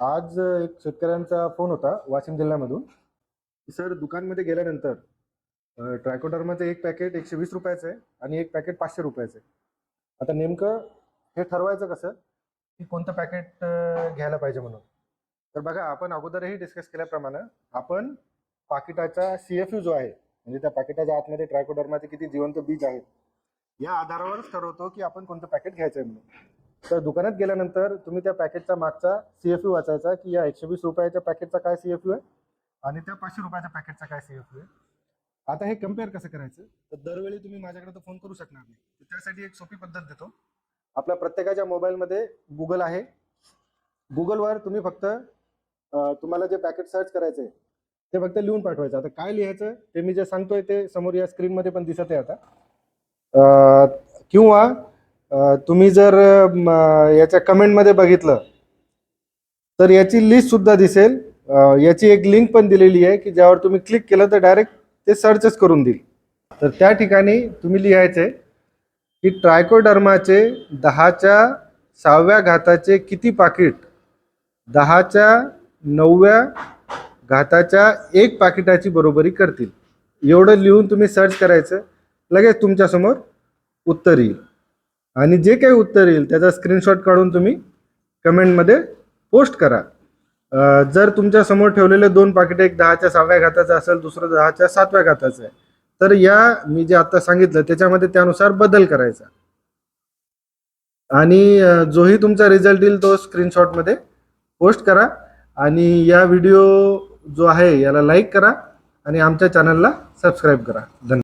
आज एक शेतकऱ्यांचा फोन होता वाशिम जिल्ह्यामधून. सर दुकानमध्ये गेल्यानंतर अ, एक पॅकेट एकशे वीस रुपयाचं आहे आणि एक पॅकेट पाचशे रुपयाचं आहे. आता नेमकं हे ठरवायचं कसं? की कोणतं पॅकेट घ्यायला पाहिजे म्हणून? तर बघा आपण अगोदरही डिस्कस केल्याप्रमाणे आपण पाकिटाचा सी एफ यू जो आहे म्हणजे त्या पाकिटाच्या आतमध्ये ट्रायकोडर्माचे किती जिवंत बीज आहेत या आधारावरच ठरवतो की आपण कोणतं पॅकेट घ्यायचं आहे म्हणून. तर दुकानात गेल्यानंतर तुम्ही त्या पॅकेटचा मागचा सी एफ यू वाचायचा की या एकशे वीस रुपयाच्या पॅकेटचा काय सी एफ यू आहे? आणि त्या पाचशे रुपयाच्या पॅकेटचा काय सी एफ यू आहे? आता हे कंपेअर कसं करायचं? तर दरवेळी तुम्ही माझ्याकडे तर फोन करू शकणार नाही. तर त्यासाठी एक सोपी पद्धत देतो. आपल्या प्रत्येकाच्या मोबाईलमध्ये गुगल आहे. गुगलवर तुम्ही फक्त तुम्हाला जे पॅकेट सर्च करायचं आहे ते फक्त लिहून पाठवायचं. आता काय लिहायचं? ते मी जे सांगतोय ते समोर या स्क्रीनमध्ये पण दिसत आहे आता. किंवा तुम्ही जर याच्या कमेंटमध्ये बघितलं तर याची लिस्ट सुद्धा दिसेल. याची एक लिंक पण दिलेली आहे की ज्यावर तुम्ही क्लिक केलं तर डायरेक्ट ते सर्चच करून देईल. तर त्या ठिकाणी तुम्ही लिहायचे की ट्रायकोडर्माचे दहाच्या सहाव्या घाताचे किती पाकिट? दहाच्या नवव्या घाताच्या एक पाकिटाची बरोबरी करतील. एवढं लिहून तुम्ही सर्च करायचं लगेच तुमच्यासमोर उत्तर येईल. आणि जे काही उत्तर येईल त्याचा स्क्रीनशॉट काढून तुम्ही कमेंटमध्ये पोस्ट करा. जर तुमच्यासमोर ठेवलेले दोन पाकिटे एक दहाच्या सहाव्या घाताचं असेल दुसरं दहाच्या सातव्या घाताचं आहे. तर या मी जे आता सांगितलं त्याच्यामध्ये त्यानुसार बदल करायचा. आणि जोही तुमचा रिझल्ट येईल तो स्क्रीनशॉटमध्ये पोस्ट करा. आणि या व्हिडिओ जो आहे याला लाईक करा. आणि आमच्या चॅनलला सबस्क्राईब करा. धन्यवाद.